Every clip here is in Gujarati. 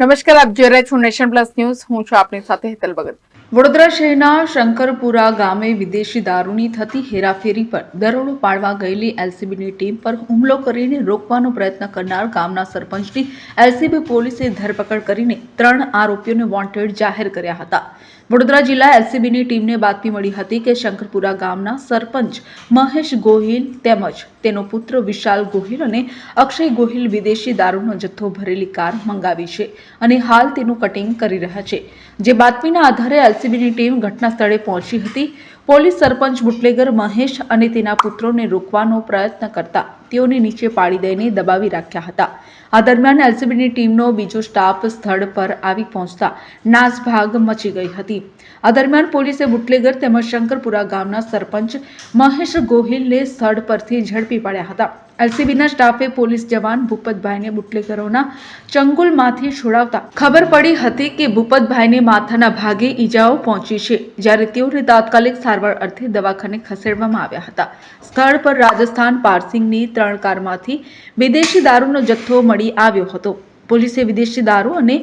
નમસ્કાર, આપ જોઈ રહ્યા છો નેશન પ્લસ ન્યૂઝ. હું છું આપની સાથે હેતલ ભગત. વડોદરા શહેરના શંકરપુરા ગામે વિદેશી દારૂની થતી હેરાફેરી પર દરોડો પાડવા ગયેલી એલસીબીની ટીમ પર હુમલો કરીને રોકવાનો પ્રયત્ન કરનાર ગામના સરપંચની એલસીબી પોલીસે ધરપકડ કરીને ત્રણ આરોપીઓને વોન્ટેડ જાહેર કર્યા હતા. વડોદરા જિલ્લા એલસીબીની ટીમને બાતમી મળી હતી કે શંકરપુરા ગામના સરપંચ મહેશ ગોહિલ તેમજ તેનો પુત્ર વિશાલ ગોહિલ અને અક્ષય ગોહિલ વિદેશી દારૂનો જથ્થો ભરેલી કાર મંગાવી છે અને હાલ તેનું કટિંગ કરી રહ્યા છે. જે બાતમીના આધારે એલસીબીની ટીમ ઘટના સ્થળે પહોંચી હતી. પોલીસ સરપંચ બુટલેગર મહેશ અને તેના પુત્રોને રોકવાનો પ્રયત્ન કરતા તેઓને નીચે પાડી દઈને દબાવી રાખ્યા હતા. આ દરમિયાન એલસીબીની ટીમનો બીજો સ્ટાફ સ્થળ પર આવી પહોંચતા નાસભાગ મચી ગઈ હતી. આ દરમિયાન પોલીસે બુટલેગર તેમજ શંકરપુરા ગામના સરપંચ મહેશ ગોહિલને સ્થળ પરથી ઝડપી પાડ્યા હતા. એલસીબીના સ્ટાફે પોલીસ જવાન ભૂપતભાઈને બુટલેકરોના ચંગુલમાંથી છોડાવતા ખબર પડી હતી કે ભૂપતભાઈને માથાના ભાગે ઈજાઓ પહોંચી છે, જ્યારે તેઓને તાત્કાલિક સારવાર અર્થે દવાખાને ખસેડવામાં આવ્યા હતા. સ્થળ પર રાજસ્થાન પાર્સિંગની ત્રણ કારમાંથી વિદેશી દારૂનો જથ્થો મળી આવ્યો હતો. પોલીસે વિદેશી દારૂ અને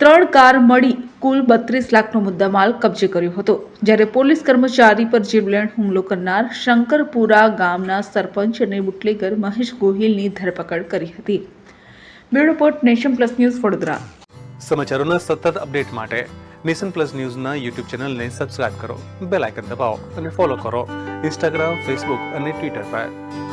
ત્રણ કાર મળી કુલ બત્રીસ લાખનો મુદ્દામાલ કબજે કર્યો હતો. જ્યારે પોલીસ કર્મચારી પર જીવલેણ હુમલો કરનાર શંકરપુરા ગામના સરપંચ અને બુટલેગર મહેશ ગોહિલની ધરપકડ કરી હતી. Bureau report nation plus news Vadodara. સમાચારોના સતત અપડેટ માટે નેશન પ્લસ ન્યૂઝના યુટ્યુબ ચેનલને સબસ્ક્રાઇબ કરો, બેલ આઇકન દબાવો અને ફોલો કરો ઇન્સ્ટાગ્રામ, ફેસબુક અને ટ્વિટર પર.